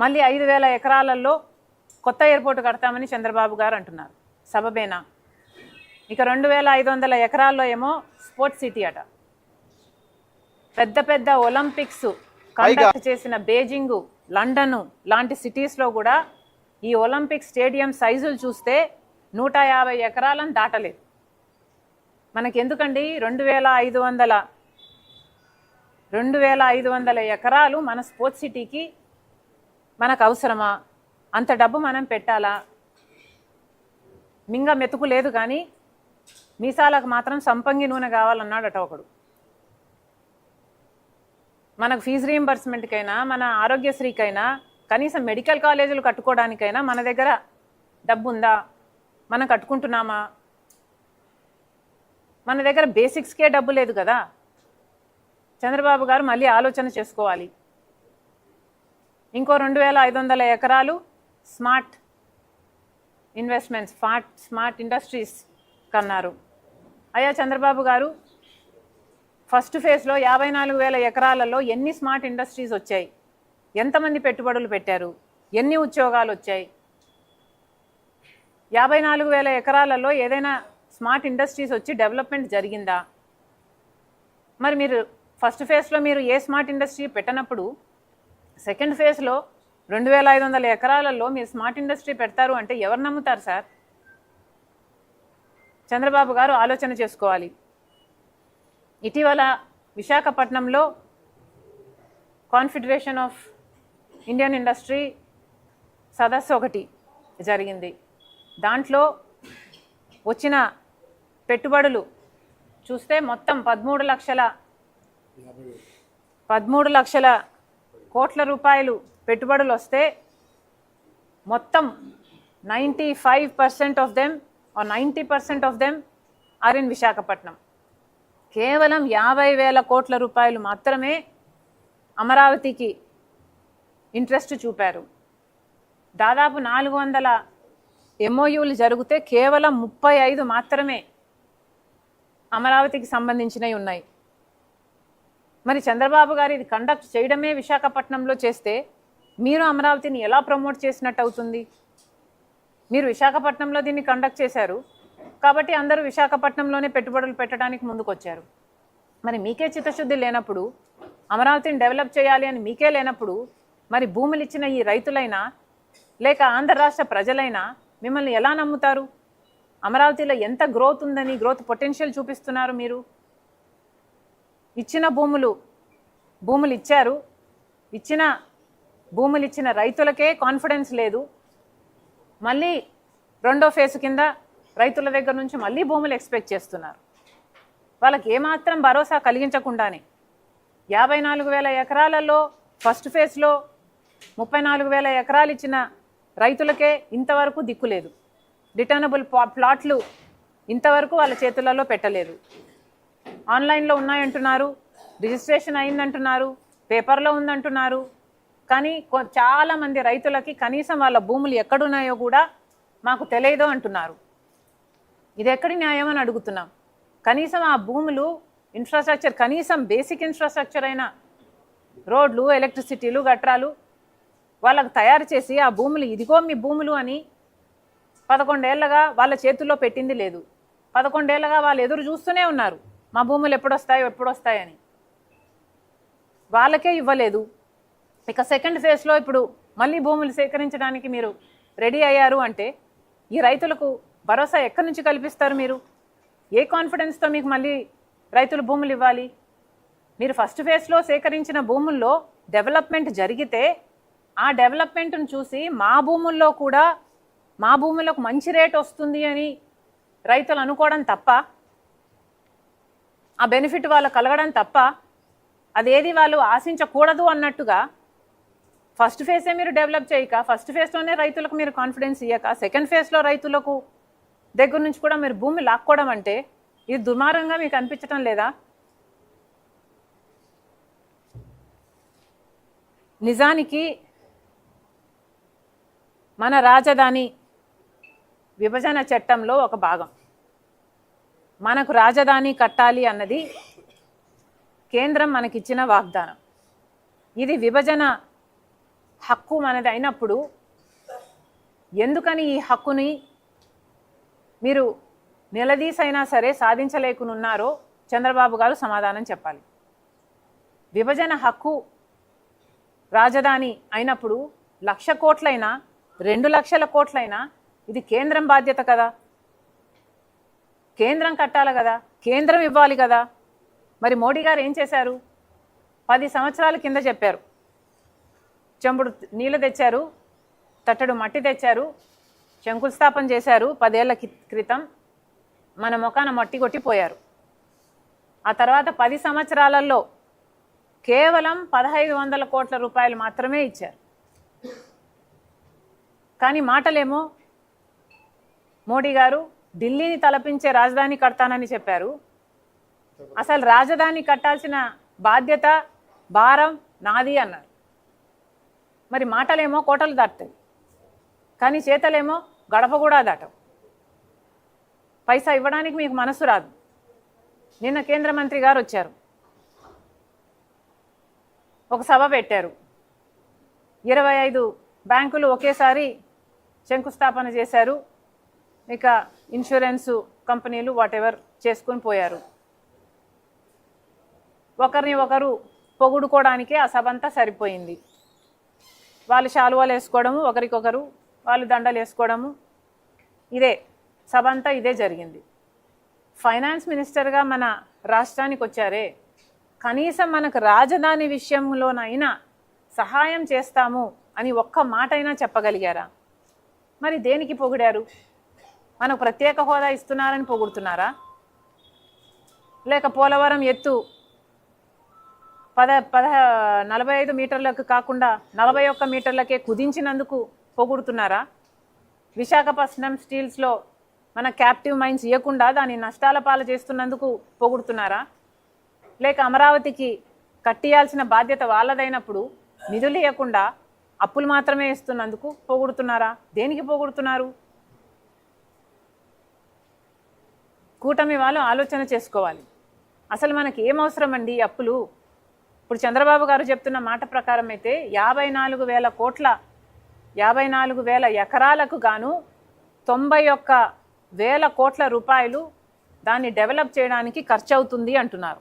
మళ్ళీ ఐదు వేల ఎకరాలలో కొత్త ఎయిర్పోర్ట్ కడతామని చంద్రబాబు గారు అంటున్నారు. సబబేనా? ఇక రెండు వేల ఐదు వందల ఎకరాల్లో ఏమో స్పోర్ట్స్ సిటీ అట. పెద్ద పెద్ద ఒలింపిక్స్ కండక్ట్ చేసిన బీజింగ్ లండన్ లాంటి సిటీస్లో కూడా ఈ ఒలింపిక్ స్టేడియం సైజులు చూస్తే నూట యాభై ఎకరాలను దాటలేదు. మనకి ఎందుకండి రెండు వేల ఐదు వందల రెండు వేల ఐదు వందల ఎకరాలు మన స్పోర్ట్స్ సిటీకి మనకు అవసరమా అంత డబ్బు మనం పెట్టాలా? మింగ మెతుకు లేదు కానీ మీసాలకు మాత్రం సంపంగి నూనె కావాలన్నాడట ఒకడు. మనకు ఫీజు రీయింబర్స్మెంట్కైనా మన ఆరోగ్యశ్రీకైనా కనీసం మెడికల్ కాలేజీలు కట్టుకోవడానికైనా మన దగ్గర డబ్బు ఉందా మనం కట్టుకుంటున్నామా? మన దగ్గర బేసిక్స్కే డబ్బు లేదు కదా? చంద్రబాబు గారు మళ్ళీ ఆలోచన చేసుకోవాలి. ఇంకో రెండు వేల ఐదు వందల ఎకరాలు smart investments smart smart industries కన్నారు. అయ్యా చంద్రబాబు గారు ఫస్ట్ ఫేజ్లో యాభై నాలుగు వేల ఎకరాలలో ఎన్ని స్మార్ట్ ఇండస్ట్రీస్ వచ్చాయి? ఎంతమంది పెట్టుబడులు పెట్టారు? ఎన్ని ఉద్యోగాలు వచ్చాయి? యాభై నాలుగు వేల ఎకరాలలో ఏదైనా స్మార్ట్ ఇండస్ట్రీస్ వచ్చి డెవలప్మెంట్ జరిగిందా? మరి మీరు ఫస్ట్ ఫేజ్లో మీరు ఏ స్మార్ట్ ఇండస్ట్రీ పెట్టనప్పుడు సెకండ్ ఫేజ్లో రెండు వేల ఐదు వందల ఎకరాలలో మీరు స్మార్ట్ ఇండస్ట్రీ పెడతారు అంటే ఎవరు నమ్ముతారు సార్? చంద్రబాబు గారు ఆలోచన చేసుకోవాలి. ఇటీవల విశాఖపట్నంలో కాన్ఫెడరేషన్ ఆఫ్ ఇండియన్ ఇండస్ట్రీ సదస్సు ఒకటి జరిగింది. దాంట్లో వచ్చిన పెట్టుబడులు చూస్తే మొత్తం పదమూడు లక్షల పదమూడు లక్షల కోట్ల రూపాయలు పెట్టుబడులు వస్తే మొత్తం ninety five percent of them are ninety percent of them are in Visakhapatnam. కేవలం యాభై వేల కోట్ల రూపాయలు మాత్రమే అమరావతికి ఇంట్రెస్ట్ చూపారు. దాదాపు నాలుగు వందల ఎంఓయూలు జరిగితే కేవలం ముప్పై ఐదు మాత్రమే అమరావతికి సంబంధించినవి ఉన్నాయి. మరి చంద్రబాబు గారు ఇది కండక్ట్ చేయడమే విశాఖపట్నంలో చేస్తే మీరు అమరావతిని ఎలా ప్రమోట్ చేసినట్టు అవుతుంది? మీరు విశాఖపట్నంలో దీన్ని కండక్ట్ చేశారు. కాబట్టి అందరూ విశాఖపట్నంలోనే పెట్టుబడులు పెట్టడానికి ముందుకొచ్చారు. మరి మీకే చిత్తశుద్ధి లేనప్పుడు అమరావతిని డెవలప్ చేయాలి అని మీకే లేనప్పుడు మరి భూములు ఇచ్చిన ఈ రైతులైనా లేక ఆంధ్ర రాష్ట్ర ప్రజలైనా మిమ్మల్ని ఎలా నమ్ముతారు? అమరావతిలో ఎంత గ్రోత్ ఉందని గ్రోత్ పొటెన్షియల్ చూపిస్తున్నారు మీరు? ఇచ్చిన భూములు భూములు ఇచ్చారు. ఇచ్చిన భూములు ఇచ్చిన రైతులకే కాన్ఫిడెన్స్ లేదు. మళ్ళీ రెండో ఫేజ్ కింద రైతుల దగ్గర నుంచి మళ్ళీ భూములు ఎక్స్పెక్ట్ చేస్తున్నారు. వాళ్ళకి ఏమాత్రం భరోసా కలిగించకుండానే యాభై నాలుగు వేల ఎకరాలలో ఫస్ట్ ఫేజ్లో ముప్పై నాలుగు వేల ఎకరాలు ఇచ్చిన రైతులకే ఇంతవరకు దిక్కులేదు రిటర్నబుల్ ప్లాట్లు ఇంతవరకు వాళ్ళ చేతులలో పెట్టలేదు. ఆన్లైన్లో ఉన్నాయంటున్నారు రిజిస్ట్రేషన్ అయిందంటున్నారు పేపర్లో ఉందంటున్నారు. కానీ కొ- రైతులకి కనీసం వాళ్ళ భూములు ఎక్కడున్నాయో కూడా మాకు తెలియదు అంటున్నారు. ఇది ఎక్కడి న్యాయం అని అడుగుతున్నాం. కనీసం ఆ భూములు ఇన్ఫ్రాస్ట్రక్చర్ కనీసం బేసిక్ ఇన్ఫ్రాస్ట్రక్చర్ అయిన రోడ్లు ఎలక్ట్రిసిటీలు గట్రాలు వాళ్ళకు తయారు చేసి ఆ భూములు ఇదిగో మీ భూములు అని పదకొండేళ్ళగా వాళ్ళ చేతుల్లో పెట్టింది లేదు. పదకొండేళ్ళగా వాళ్ళు ఎదురు చూస్తూనే ఉన్నారు. మా భూములు ఎప్పుడొస్తాయో ఎప్పుడొస్తాయని. వాళ్ళకే ఇవ్వలేదు. ఇక సెకండ్ ఫేజ్లో ఇప్పుడు మళ్ళీ భూములు సేకరించడానికి మీరు రెడీ అయ్యారు అంటే ఈ రైతులకు భరోసా ఎక్కడి నుంచి కల్పిస్తారు మీరు? ఏ కాన్ఫిడెన్స్తో మీకు మళ్ళీ రైతులు భూములు ఇవ్వాలి? మీరు ఫస్ట్ ఫేజ్లో సేకరించిన భూముల్లో డెవలప్మెంట్ జరిగితే ఆ డెవలప్మెంట్ను చూసి మా భూముల్లో కూడా మా భూములకు మంచి రేట్ వస్తుంది అని రైతులు అనుకోవడం తప్ప ఆ బెనిఫిట్ వాళ్ళు కలగడం తప్ప అదేది వాళ్ళు ఆశించకూడదు అన్నట్టుగా ఫస్ట్ ఫేజే మీరు డెవలప్ చేయక ఫస్ట్ ఫేజ్లోనే రైతులకు మీరు కాన్ఫిడెన్స్ ఇవ్వక సెకండ్ ఫేజ్లో రైతులకు దగ్గర నుంచి కూడా మీరు భూమి లాక్కోవడం అంటే ఇది దుర్మార్గంగా మీకు అనిపించటం లేదా? నిజానికి మన రాజధాని విభజన చట్టంలో ఒక భాగం. మనకు రాజధాని కట్టాలి అన్నది కేంద్రం మనకిచ్చిన వాగ్దానం. ఇది విభజన హక్కు మనది అయినప్పుడు ఎందుకని ఈ హక్కుని మీరు నిలదీసైనా సరే సాధించలేకునున్నారో చంద్రబాబు గారు సమాధానం చెప్పాలి. విభజన హక్కు రాజధాని అయినప్పుడు లక్ష కోట్లైనా రెండు లక్షల కోట్లైనా ఇది కేంద్రం బాధ్యత కదా? కేంద్రం కట్టాలి కదా కేంద్రం ఇవ్వాలి కదా. మరి మోడీ గారు ఏం చేశారు? పది సంవత్సరాల కింద చెప్పారు. చెంబుడు నీళ్ళు తెచ్చారు తట్టడు మట్టి తెచ్చారు శంకుస్థాపన చేశారు పదేళ్ళ క్రితం. మన ముఖాన మట్టి కొట్టిపోయారు. ఆ తర్వాత పది సంవత్సరాలలో కేవలం పదహైదు వందల కోట్ల రూపాయలు మాత్రమే ఇచ్చారు. కానీ మాటలేమో మోడీ గారు ఢిల్లీని తలపించే రాజధాని కడతానని చెప్పారు. అసలు రాజధాని కట్టాల్సిన బాధ్యత భారం నాది అన్నారు. మరి మాటలేమో కోటలు దాటుతాయి. కానీ చేతలేమో గడప కూడా దాటవు. పైసా ఇవ్వడానికి మీకు మనసు రాదు. నిన్న కేంద్ర మంత్రి గారు వచ్చారు. ఒక సభ పెట్టారు. ఇరవై ఐదు బ్యాంకులు ఒకేసారి శంకుస్థాపన చేశారు. ఇక ఇన్సూరెన్సు కంపెనీలు వాటెవర్ చేసుకుని పోయారు. ఒకరిని ఒకరు పొగుడుకోవడానికే ఆ సభ అంతా సరిపోయింది. వాళ్ళు శాలువాలు వేసుకోవడము ఒకరికొకరు వాళ్ళు దండలు వేసుకోవడము ఇదే సభ అంతా ఇదే జరిగింది. ఫైనాన్స్ మినిస్టర్గా మన రాష్ట్రానికి వచ్చారే. కనీసం మనకు రాజధాని విషయంలోనైనా సహాయం చేస్తాము అని ఒక్క మాట అయినా చెప్పగలిగారా? మరి దేనికి పొగిడారు? మనకు ప్రత్యేక హోదా ఇస్తున్నారని పొగుడుతున్నారా? లేక పోలవరం ఎత్తు పద పద నలభై ఐదు మీటర్లకు కాకుండా నలభై ఒక్క మీటర్లకే కుదించినందుకు పొగుడుతున్నారా? విశాఖపట్నం స్టీల్స్లో మన క్యాప్టివ్ మైన్స్ ఇవ్వకుండా దాన్ని నష్టాల పాలు చేస్తున్నందుకు పొగుడుతున్నారా? లేక అమరావతికి కట్టియాల్సిన బాధ్యత వాళ్ళదైనప్పుడు నిధులు ఇవ్వకుండా అప్పులు మాత్రమే ఇస్తున్నందుకు పొగుడుతున్నారా? దేనికి పొగుడుతున్నారు? కూటమి వాళ్ళు ఆలోచన చేసుకోవాలి. అసలు మనకి ఏం అవసరం అండి అప్పులు? ఇప్పుడు చంద్రబాబు గారు చెప్తున్న మాట ప్రకారం అయితే యాభై నాలుగు వేల కోట్ల యాభై నాలుగు వేల ఎకరాలకు గాను తొంభై ఒక్క వేల కోట్ల రూపాయలు దాన్ని డెవలప్ చేయడానికి ఖర్చు అవుతుంది అంటున్నారు.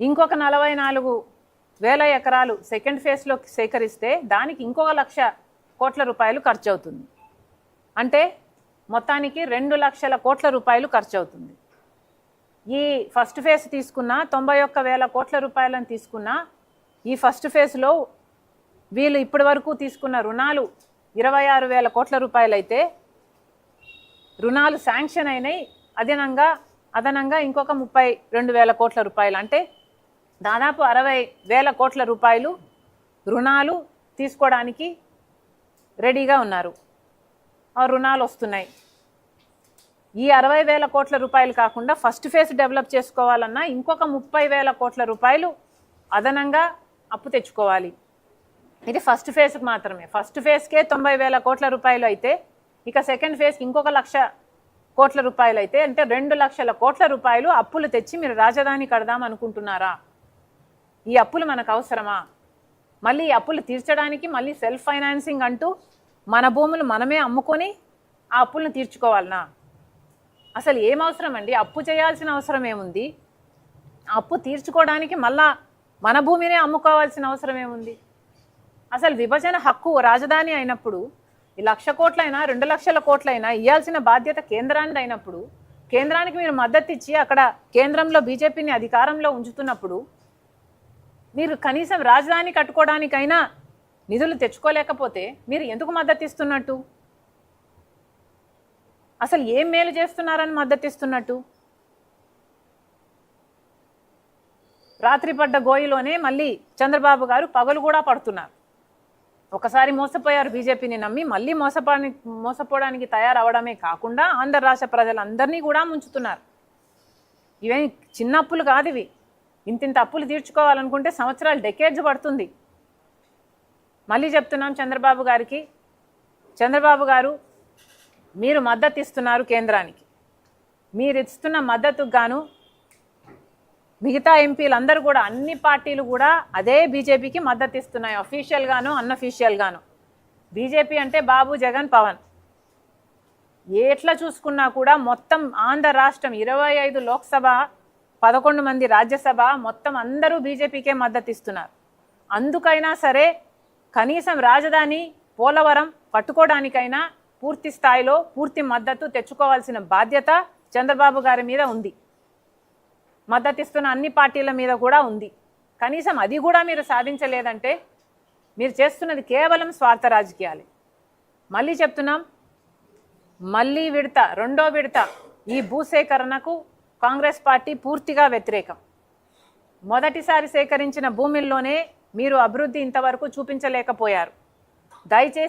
ఇంకొక నలభై నాలుగు వేల ఎకరాలు సెకండ్ ఫేజ్లో సేకరిస్తే దానికి ఇంకొక లక్ష కోట్ల రూపాయలు ఖర్చు అవుతుంది అంటే మొత్తానికి రెండు లక్షల కోట్ల రూపాయలు ఖర్చు అవుతుంది ఈ ఫస్ట్ ఫేజ్ తీసుకున్న తొంభై ఒక్క వేల కోట్ల రూపాయలను తీసుకున్న ఈ ఫస్ట్ ఫేజ్లో వీళ్ళు ఇప్పటి వరకు తీసుకున్న రుణాలు ఇరవై ఆరు వేల కోట్ల రూపాయలైతే రుణాలు శాంక్షన్ అయినాయి. అదనంగా అదనంగా ఇంకొక ముప్పై రెండు వేల కోట్ల రూపాయలు. అంటే దాదాపు అరవై వేల కోట్ల రూపాయలు రుణాలు తీసుకోవడానికి రెడీగా ఉన్నారు. రుణాలు వస్తున్నాయి. ఈ అరవై వేల కోట్ల రూపాయలు కాకుండా ఫస్ట్ ఫేజ్ డెవలప్ చేసుకోవాలన్నా ఇంకొక ముప్పై వేల కోట్ల రూపాయలు అదనంగా అప్పు తెచ్చుకోవాలి. ఇది ఫస్ట్ ఫేజ్కి మాత్రమే. ఫస్ట్ ఫేజ్కే తొంభై వేల కోట్ల రూపాయలు అయితే ఇక సెకండ్ ఫేజ్కి ఇంకొక లక్ష కోట్ల రూపాయలు అయితే అంటే రెండు లక్షల కోట్ల రూపాయలు అప్పులు తెచ్చి మీరు రాజధాని కడదాం అనుకుంటున్నారా? ఈ అప్పులు మనకు అవసరమా? మళ్ళీ అప్పులు తీర్చడానికి మళ్ళీ సెల్ఫ్ ఫైనాన్సింగ్ అంటూ మన భూములు మనమే అమ్ముకొని ఆ అప్పులను తీర్చుకోవాలనా? అసలు ఏం అవసరం అండి? అప్పు చేయాల్సిన అవసరం ఏముంది? అప్పు తీర్చుకోవడానికి మళ్ళా మన భూమినే అమ్ముకోవాల్సిన అవసరం ఏముంది? అసలు విభజన హక్కు రాజధాని అయినప్పుడు ఈ లక్ష కోట్లైనా రెండు లక్షల కోట్లైనా ఇవ్వాల్సిన బాధ్యత కేంద్రానికి అయినప్పుడు కేంద్రానికి మీరు మద్దతు ఇచ్చి అక్కడ కేంద్రంలో బీజేపీని అధికారంలో ఉంచుతున్నప్పుడు మీరు కనీసం రాజధాని కట్టుకోవడానికైనా నిధులు తెచ్చుకోలేకపోతే మీరు ఎందుకు మద్దతు ఇస్తున్నట్టు అసలు ఏం మేలు చేస్తున్నారని మద్దతు ఇస్తున్నట్టు రాత్రి పడ్డ గోయిలోనే మళ్ళీ చంద్రబాబు గారు పగలు కూడా పడుతున్నారు. ఒకసారి మోసపోయారు బీజేపీని నమ్మి మళ్ళీ మోసపోని మోసపోవడానికి తయారవడమే కాకుండా ఆంధ్ర రాష్ట్ర ప్రజలందరినీ కూడా ముంచుతున్నారు. ఇవే చిన్న అప్పులు కాదు ఇవి. ఇంతింత అప్పులు తీర్చుకోవాలనుకుంటే సంవత్సరాలు డెకేడ్స్ పడుతుంది. మళ్ళీ చెప్తున్నాం చంద్రబాబు గారికి. చంద్రబాబు గారు మీరు మద్దతు ఇస్తున్నారు కేంద్రానికి. మీరు ఇస్తున్న మద్దతుకు గాను మిగతా ఎంపీలందరూ కూడా అన్ని పార్టీలు కూడా అదే బీజేపీకి మద్దతు ఇస్తున్నాయి. అఫీషియల్గాను అన్అఫీషియల్గాను బీజేపీ అంటే బాబు జగన్ పవన్. ఎట్లా చూసుకున్నా కూడా మొత్తం ఆంధ్ర రాష్ట్రం ఇరవై ఐదు లోక్సభ పదకొండు మంది రాజ్యసభ మొత్తం అందరూ బీజేపీకే మద్దతు ఇస్తున్నారు. అందుకైనా సరే కనీసం రాజధాని పోలవరం పట్టుకోవడానికైనా పూర్తి స్థాయిలో పూర్తి మద్దతు తెచ్చుకోవాల్సిన బాధ్యత చంద్రబాబు గారి మీద ఉంది. మద్దతిస్తున్న అన్ని పార్టీల మీద కూడా ఉంది. కనీసం అది కూడా మీరు సాధించలేదంటే మీరు చేస్తున్నది కేవలం స్వార్థ రాజకీయాలే. మళ్ళీ చెప్తున్నాం మళ్ళీ విడత రెండో విడత ఈ భూసేకరణకు కాంగ్రెస్ పార్టీ పూర్తిగా వ్యతిరేకం. మొదటిసారి సేకరించిన భూమిల్లోనే మీరు అభివృద్ధి ఇంతవరకు చూపించలేకపోయారు. దయచేసి